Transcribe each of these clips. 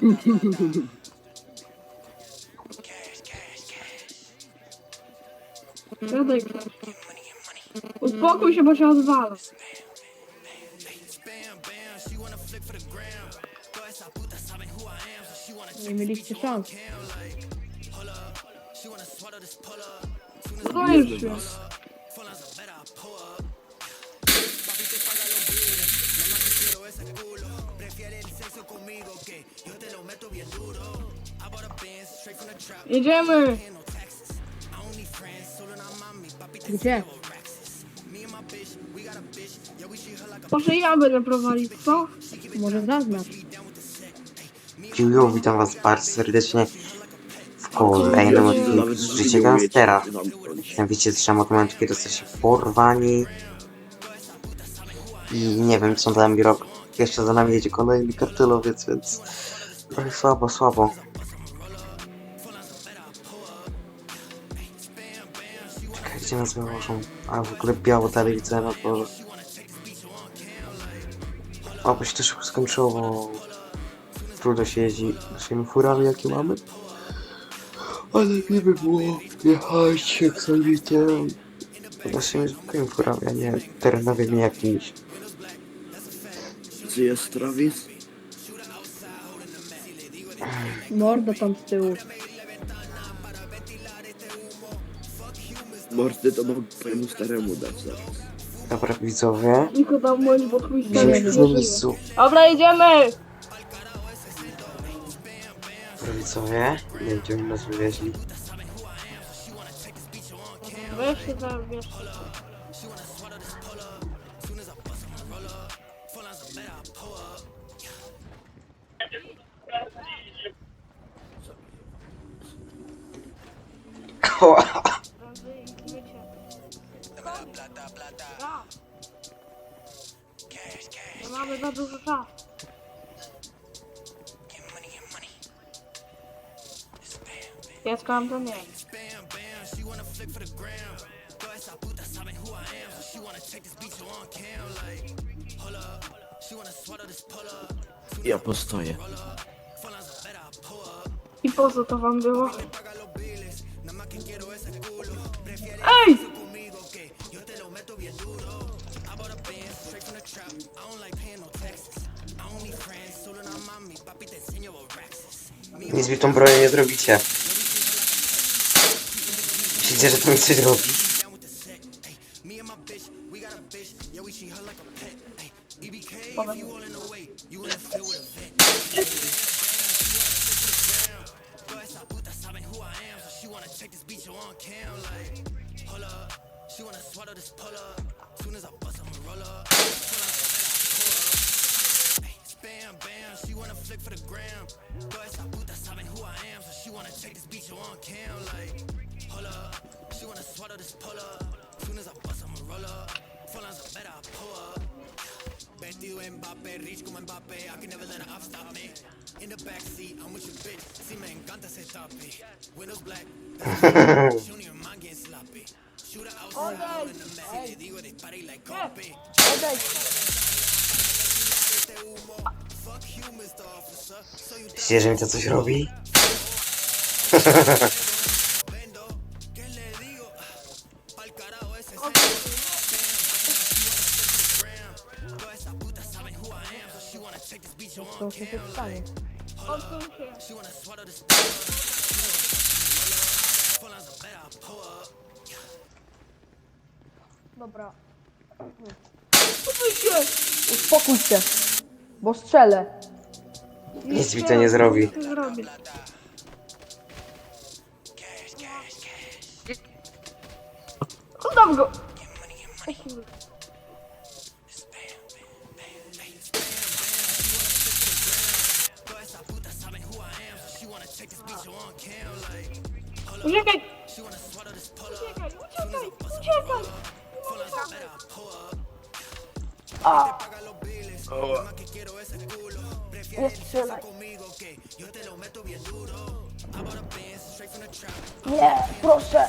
Krzysiu. Uspokój się, bo się odwala. Nie mieliście szans. Boisz się. Jedziemy! Gdzie? Może ja będę prowadzić, co? Może zaznacz. Dziękuję, witam was bardzo serdecznie w kolejnym odcinku z Życie Gangstera. Mianowicie trzeba od momentu, kiedy jesteście porwani i nie wiem co tam robi. Jeszcze za nami jedzie kolejny kartelowiec, więc trochę słabo, słabo. Czekaj, gdzie nas wyłożą? A w ogóle biało dalej widzę na dworze. Oby się szybko skończyło, bo trudno się jeździ naszymi furami, jakie mamy. Ale nie by było jechać jak solidem. Naszymi zwykłymi furami, a nie terenowymi jakimiś. Czy jest Travis? Mordo tam z tyłu. Mordy to mogę twojemu staremu dać zaraz. Dobra, widzowie. Niko tam mój, bo twój stary już na miejscu. Dobra, jedziemy! Dobra, widzowie. Nie wiem, gdzie oni nas wywieźli. Weź się tam, wiesz. Nie. Pieska to nie. Ja postoję. I po co to wam było? Ej! Nic mi tą bronią nie zrobicie. Myślicie, że to mi coś robi? Myślicie, że mi to coś robi? się tu stanie. Odsuń się. Dobra. Odsuń się! Uspokój się. Bo strzelę. Nic mi to nie zrobi. Nic nie zrobi. Oddam go! Uciekaj! Uciekaj, uciekaj, uciekaj! A! Nie strzelaj. Nie, proszę.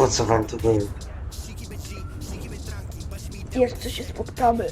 Po co wam to było? Jeszcze się spotkamy.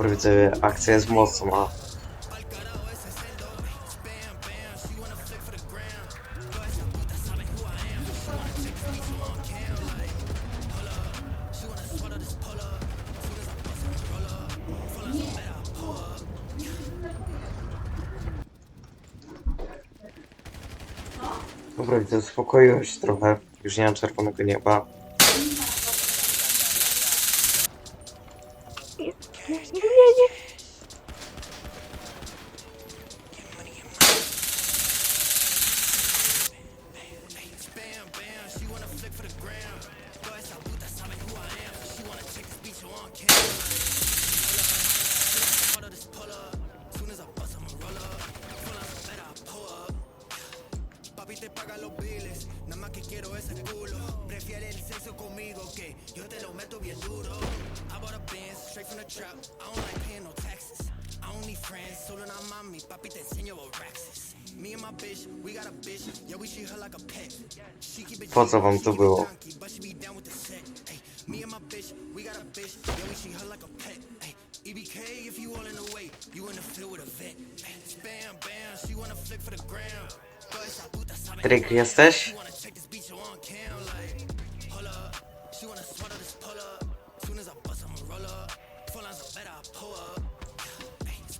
Super widzowie, akcja jest mocna. Dobra, widzę, uspokoiłem się trochę. Już nie mam czerwonego nieba. querer el sexo conmigo, que yo te lo meto bien duro. I bought a Benz straight from the trap. I don't like paying no taxes. I don't need friends, solo not mommy, papi te enseño a Raxis. Me and my bitch, we got a bitch, yeah we treat her like a pet. She keep it Po co wam to było? but she be down with the set. Ay, me and my bitch, we got a bitch, yeah we treat her like a pet. Ay, EBK if you all in the way, you in the field with a vet. Spam, bam, she wanna flick for the ground. Tryk jesteś? She wanna swallow this pull up. Soon as I bust, I'ma roll up. Full lines better, I pull up.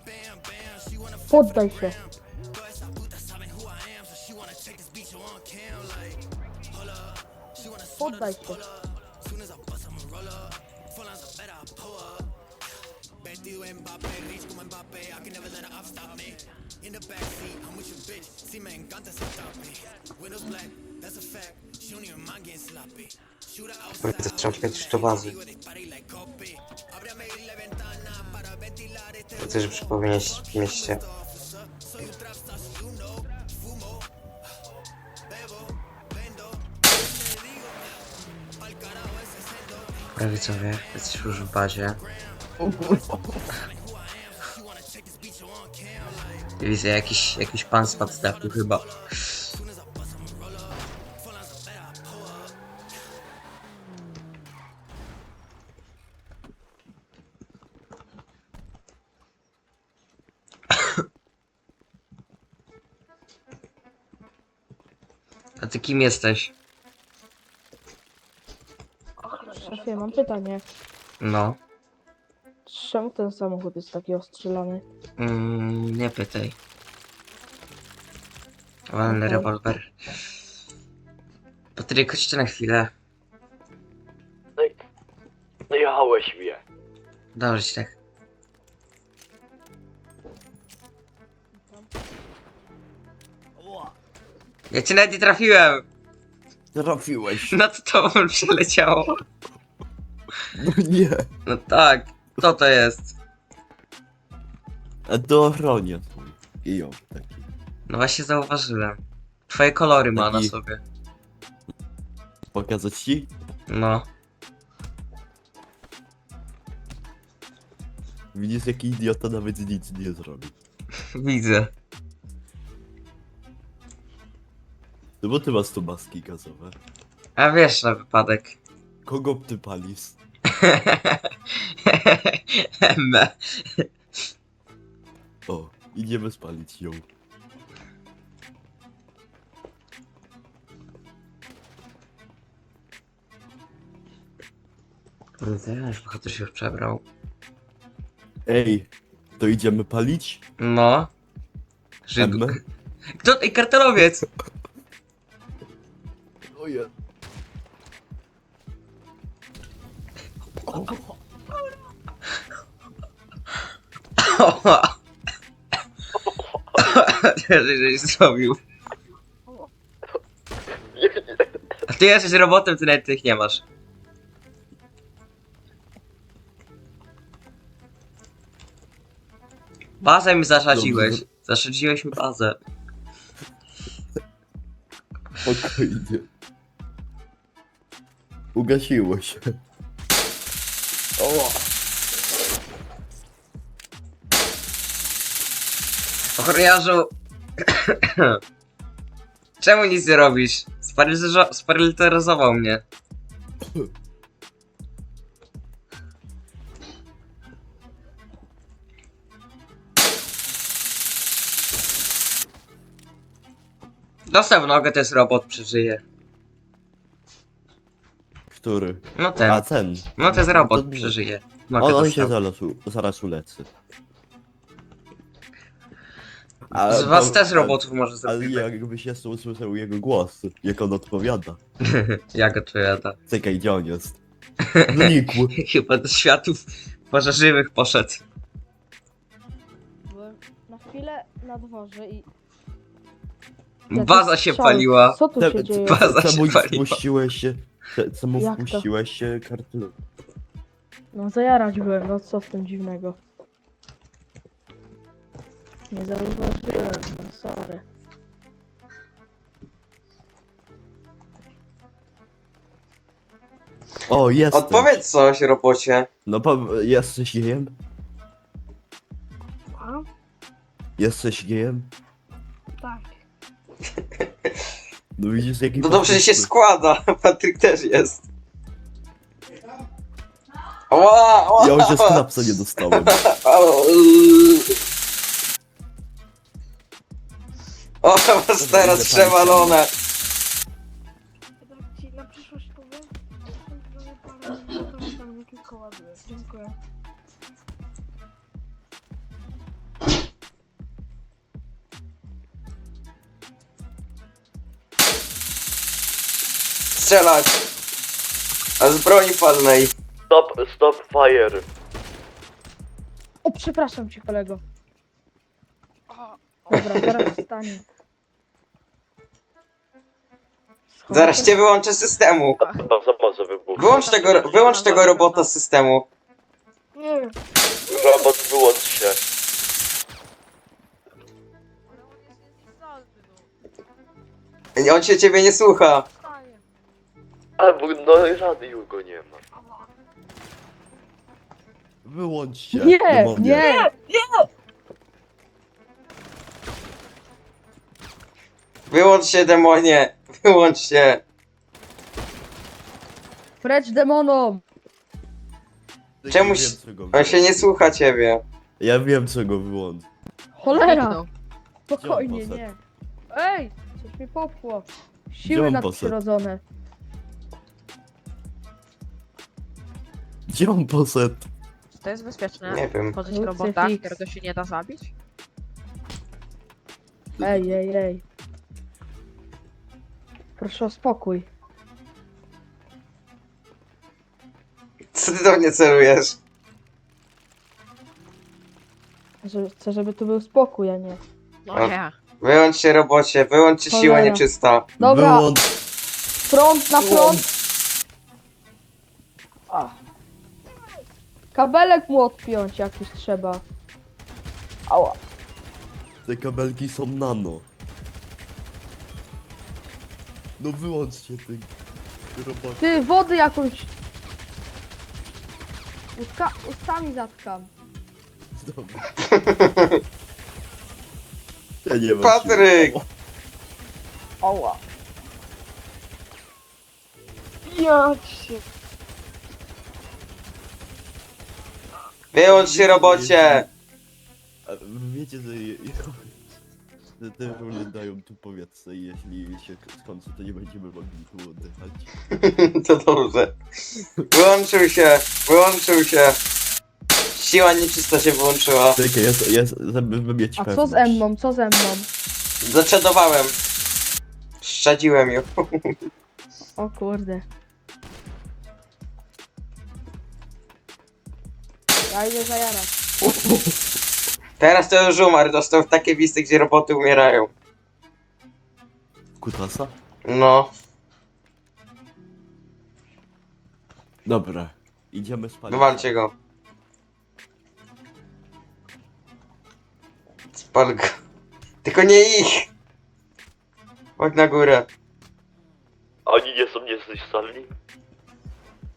Bam. She wanna flip the gram. I. So you wanna swallow this. Soon as I bust, I'ma roll up. Better, I can never let her stop me. In the backseat, I'm with bitch. See, man, black, that's a fact. She don't even mind getting sloppy. Kurde, trzeba czekać już do bazy. To też przypomnieć w mieście. Prawie co wie, jesteś już w bazie. Widzę jakiś, jakiś pan spadł z dachu chyba. A ty kim jesteś? Szefie, mam pytanie. No. Czemu ten samochód jest taki ostrzelany? Mm, nie pytaj. Wolny Okej. rewolwer. Patryk, chodźcie na chwilę. Jechałeś mnie. Dobrze ci tak. Ja cię nawet nie trafiłem! Trafiłeś. Nad tobą przeleciało. No nie. No tak. Co to jest? A to ochronię. I ją taki. No właśnie zauważyłem. Twoje kolory ma na Taki- sobie. Pokazać ci? No. Widzisz jaki idiota nawet nic nie zrobi. Widzę. No bo ty masz tu maski gazowe. A wiesz na wypadek. Kogo ty palisz? Emme. O, idziemy spalić ją. Kurde, już bohater się już przebrał. Ej, to idziemy palić? No. Żyd... Kto? Ej, kartelowiec! Oje. Żeś zrobił. A ty jesteś robotem, ty nawet tych nie masz. Bazę mi zaszadziłeś. Zaszadziłeś mi bazę. Spokojnie. Ugasiło się. O, Ochroniarzu! Czemu nic nie robisz? Sparylizo- Sparylizował mnie. Dostał w nogę, to jest robot, przeżyje. Który? No ten. A ten. No to jest robot, To- przeżyje. Nogę On, on się zaraz, u- zaraz uleczy. A, Z was też robotów może Ale zrobimy. jakbyś jeszcze usłyszał jego głos, jak on odpowiada. Jak odpowiada? Czekaj, gdzie on jest? Znikł. Chyba do światów pożarzywych poszedł. Byłem na chwilę na dworze i... Baza się paliła. Co tu Te- się dzieje? Baza Czemu się paliła. wpuściłeś się... Czemu Jak to? wpuściłeś się kartelu? No zajarać byłem, no co w tym dziwnego? Nie zauważyłem, no sorry. O, jest. Odpowiedz coś, robocie. No po, jesteś gejem? A? Jesteś gejem? Tak. No widzisz jaki... No dobrze się składa. Patryk też jest. Ła, ła, Ja już z klapsa nie dostałem. O, O, masz teraz przewalone. Strzelać. A z broni palnej. Stop, stop fire. O, przepraszam cię kolego. Dobra, zaraz wstanie. Zaraz cię wyłączę z systemu. Wybuch. Wyłącz tego, wyłącz tego robota z systemu. Nie. Robot, wyłącz się. On się ciebie nie słucha. No radiu go nie ma. Wyłącz się. Nie, demonie. nie! Wyłącz się, demonie. Wyłącz się. Precz demonom! Ja Czemu wiem, się- co go On się nie wyłącz. słucha ciebie. Ja wiem, co go wyłącz. Cholera! Spokojnie, Gdzie on nie. Ej! Coś mi popchło. Gdzie Siły on nadprzyrodzone. Gdzie on poszedł? To jest bezpieczne. Nie wiem. Tworzyć Lucyfix. robota, którego się nie da zabić? Ej, ej, ej. Proszę o spokój. Co ty do mnie celujesz? Że, chcę, żeby tu był spokój, a nie. No A- nie. Wyłącz się, robocie. Wyłącz się, siła Cholera. nieczysta. Dobra, Wyłącz. front na front! Kabelek mu odpiąć jakiś trzeba. Ała. Te kabelki są nano. No wyłącz się, ty robot. Ty, wody jakąś... Ustka, ustami zatkam. Dobra. Ja nie mam Patryk! siły. Ała. Ja się. Wyłącz się, robocie. A wiecie, że, je- że te rury dają tu powietrze i jeśli się skończy, to nie będziemy mogli tu oddychać. To dobrze. Wyłączył się. Wyłączył się. Siła nieczysta się wyłączyła. Czekaj, jest, jest, żeby mieć A co pewność. z Emmą, co z Emmą? Zaczadowałem. Szczadziłem ją. O kurde. Ja idę zajarać. Teraz to już umarł. Dostał w takie wisty, gdzie roboty umierają. Kutasa? No. Dobra, idziemy spać. Wywalcie go. Spal go. Tylko nie ich. Chodź na górę. Oni nie są niezniszczalni?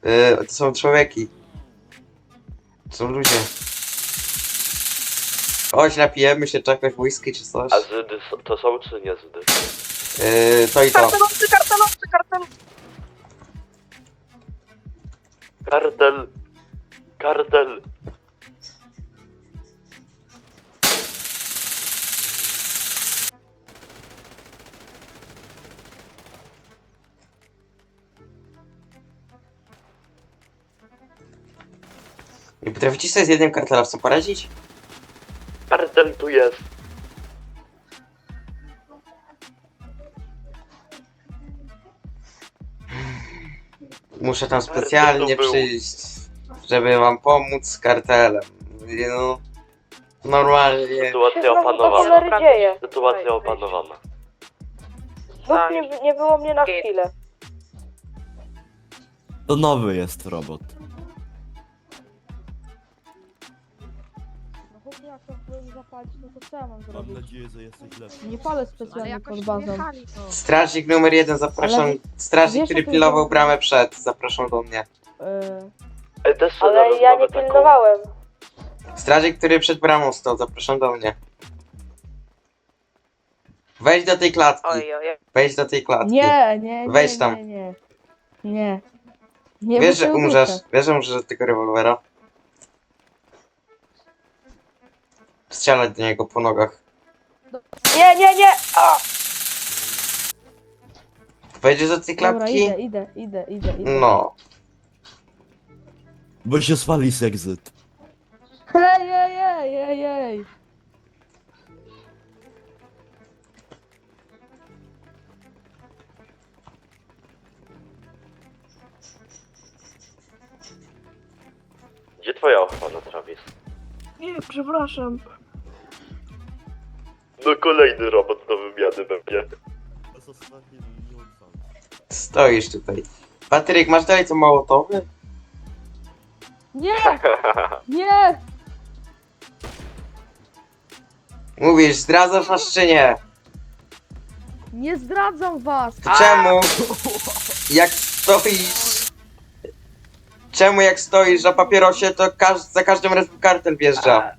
Yy, to są człowieki. To są ludzie. Chodź, napijemy się czegoś, whisky czy coś. A Zydy są- to są czy nie Zydy? Yy, to i to. Kartelowcy, kartelowcy, kartelowcy. Kartel! Kartel! Potraficie sobie z jednym kartelowcem poradzić? Kartel tu jest! Muszę tam specjalnie był. przyjść, żeby wam pomóc z kartelem. No, normalnie. Sytuacja Się znowu to opanowana. cholery dzieje. Sytuacja opanowana. Znów nie, nie było mnie na chwilę. To nowy jest robot. Jak to byłem zapalić, no to co ja mam Mam zrobić? nadzieję, że jesteś lepszy. Nie palę Ale specjalnie jakoś pod bazą. wjechali to. Strażnik numer jeden, zapraszam. Ale Strażnik, wiesz, który o tym pilnował bramę przed, zapraszam do mnie. Yy, też Ale ja nie taką- pilnowałem. Strażnik, który przed bramą stał, zapraszam do mnie. Wejdź do tej klatki. Oj, oj, oj. Wejdź do tej klatki. nie, nie, nie, Weź tam. nie, nie. Nie. Nie, Wiesz, bo że się umrzesz. Wiesz, że umrzesz od tego rewolwera. Strzelać do niego po nogach. Nie, nie, nie! A! Wejdziesz do tej Dobra, klatki? idę, idę, idę, idę, idę. No. Bo się swali z exit. Ej, ej, ej, ej, ej. Gdzie twoja ochrona, Travis? Nie, przepraszam. No kolejny robot do wymiany będzie. Stoisz tutaj. Patryk, masz dalej co małotowy? Nie! Nie! Mówisz, zdradzasz nas czy nie? Nie zdradzam was! To czemu? Jak stoisz... Czemu jak stoisz na papierosie, to każ za każdym razem kartel wjeżdża?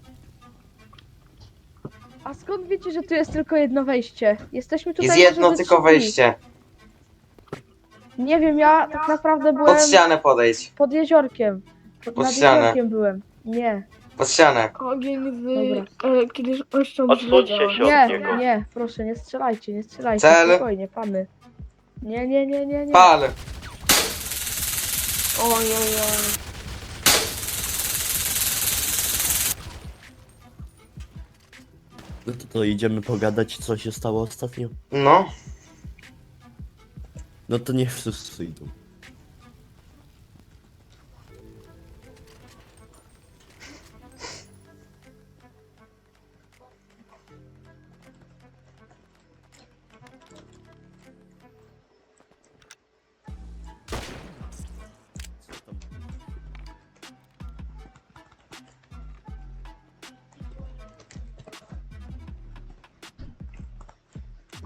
A skąd wiecie, że tu jest tylko jedno wejście? Jesteśmy tutaj Jest może jedno ze tylko trzy dni. wejście. Nie wiem, ja tak naprawdę byłem Pod ścianę podejdź. pod jeziorkiem. Pod, Pod nad ścianę. jeziorkiem byłem. Nie, Pod ścianę. Ogień z... Dobra. E, kiedyś ością Odsuńcie się od nie, niego. nie, proszę, nie strzelajcie, nie strzelajcie. Cel. Spokojnie, pany. Nie, nie, nie, nie, nie. Pal! Oj, No to, to idziemy pogadać, co się stało ostatnio. No. No to niech wszyscy idą.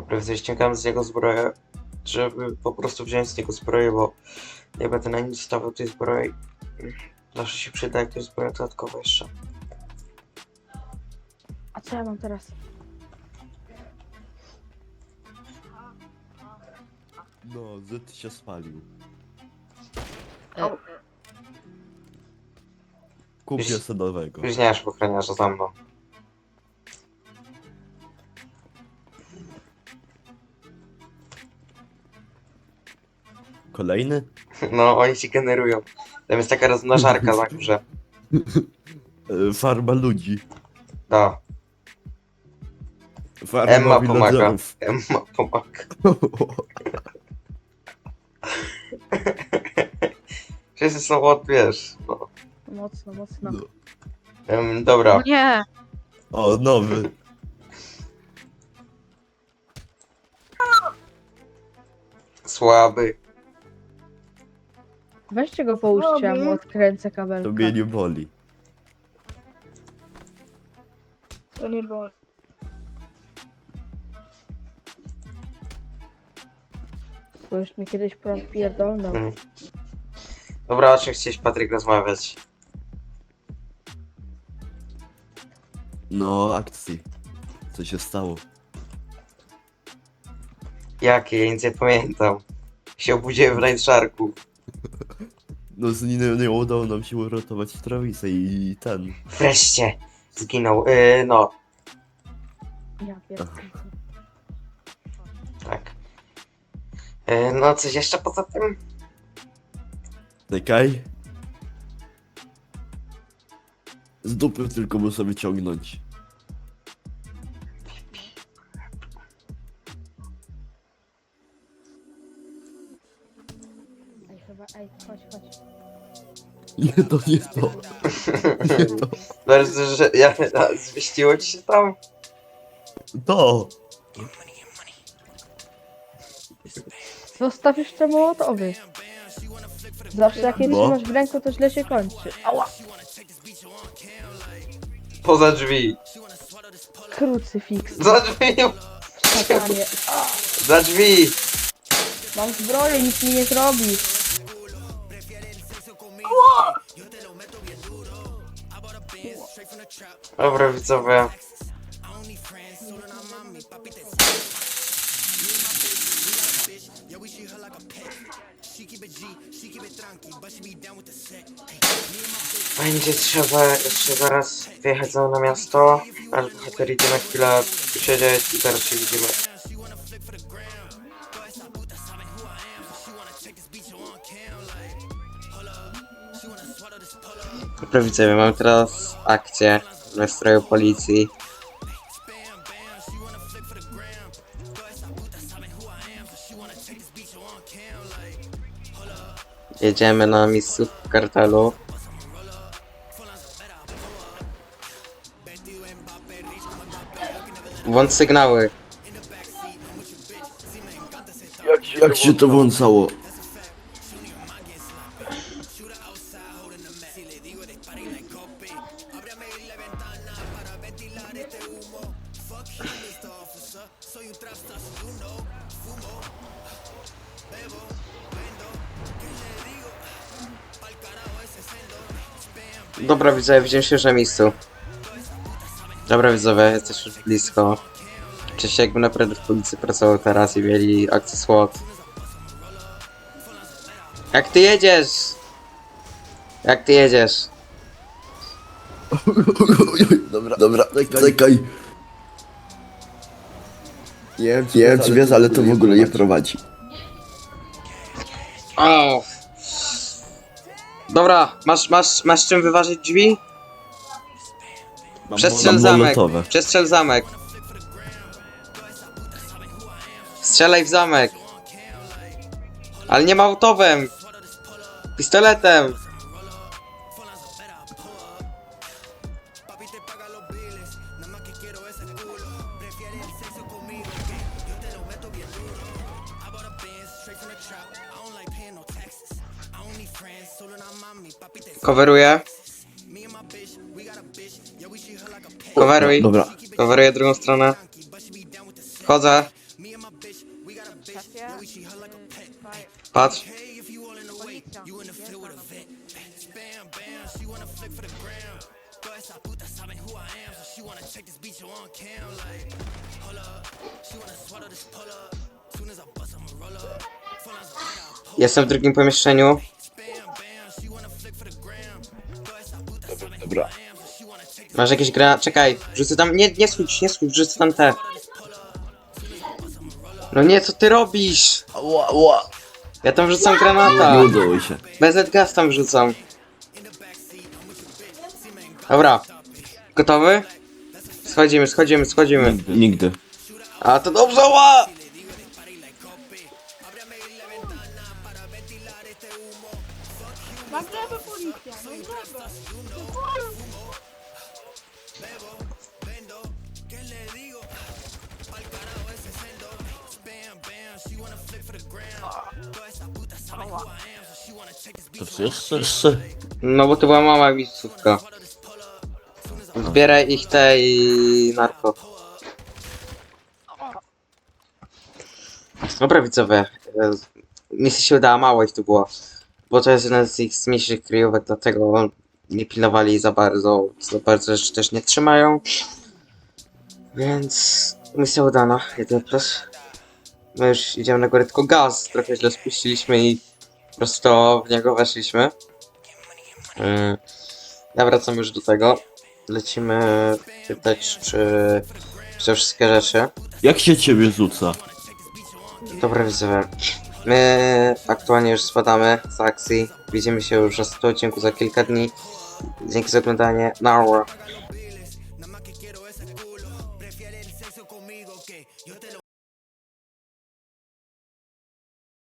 Naprawdę ściągam z niego zbroję, żeby po prostu wziąć z niego zbroję, bo nie będę na nic stawiał tej zbroi. Zawsze się przyda, jak to jest zbroja dodatkowa jeszcze. A co ja mam teraz? No, Zyd się spalił. E, Kupię sobie nowego. Bliźniarz ochroniarza za mną. Kolejny? No, oni się generują. Tam jest taka rozmnażarka na górze. E, Farma ludzi. No, Farma Emma pomaga. Emma pomaga. Wszyscy są od, wiesz, no. Mocno, mocno. No. Em, dobra, No nie! O, nowy. słaby. Weźcie go połóżcie, ja mu odkręcę kabelka. To mnie nie boli. To nie było. Bo już mi kiedyś prąd pierdolnął. Mm. Dobra, o czym chciałeś Patryk rozmawiać? No, akcji. Co się stało? Jakie? Ja nic nie pamiętam. Się obudziłem w Night Sharku. No z nim nie udało nam się uratować Travisa i ten. Wreszcie zginął. Yy, no, Ja pierdolę. tak. Yy, no, coś jeszcze poza tym? Czekaj. Z dupy tylko muszę wyciągnąć. Nie, to nie to. Nie to. Znaczy, że ja, a, zmieściło ci się tam? To! Zostaw jeszcze mołotowy. Zawsze jak je No. trzymasz w ręku, to źle się kończy. Ała! Poza drzwi. Krucyfiks. Za drzwi! Szatanie. Za drzwi! Mam zbroję, nic mi nie zrobi. Dobra, widzowie. Będzie trzeba jeszcze zaraz wyjechać znowu na miasto, aż bohater idzie na chwilę siedzieć i teraz się widzimy. Dobra widzowie, mamy teraz akcję w nastroju policji. Jedziemy na miejscówkę kartelu. Włącz sygnały. Jak się, to włączało? Dobra widzowie, widzimy się już na miejscu. Dobra widzowie, jesteśmy już blisko. Wcześniej jakby naprawdę w policji pracował teraz i mieli akcję SWAT. Jak ty jedziesz? Jak ty jedziesz? Dobra, dobra, czekaj. Nie wiem, czy, nie wiem, czy wiesz, ale to w ogóle nie prowadzi. O! Dobra, masz, masz, masz czym wyważyć drzwi? Przestrzel Mam zamek. molotowe. Przestrzel zamek. Strzelaj w zamek. Ale nie małtowem. Pistoletem. Coveruję. Coveruj. Dobra, Coveruję drugą stronę. Wchodzę. Patrz. Jestem w drugim pomieszczeniu. Dobra. Masz jakieś gra... Czekaj, wrzucę tam... Nie, nie słuchaj, nie słuchaj, wrzucę tam te... No nie, co ty robisz? Ła, ła. Ja tam wrzucam granata. Nie udało się. BZ gaz tam wrzucam. Dobra. Gotowy? Schodzimy, schodzimy, schodzimy. Nigdy. Nigdy. A to dobrze, ła! Jeszcze? No bo to była mała miejscówka. Zbieraj ich te i narko. Dobra widzowie, e, misja się udała, mało ich tu było. Bo to jest jeden z ich mniejszych kryjówek, dlatego nie pilnowali za bardzo, za bardzo rzeczy też nie trzymają. Więc misja udana, jeden plus. My już idziemy na górę, tylko gaz trochę źle spuściliśmy i prosto w niego weszliśmy. Yy, Ja wracam już do tego. Lecimy pytać, czy, te wszystkie rzeczy. Jak się ciebie rzuca? Dobra, widzowie. My aktualnie już spadamy z akcji. Widzimy się już na 100 odcinku za kilka dni. Dzięki za oglądanie. Now.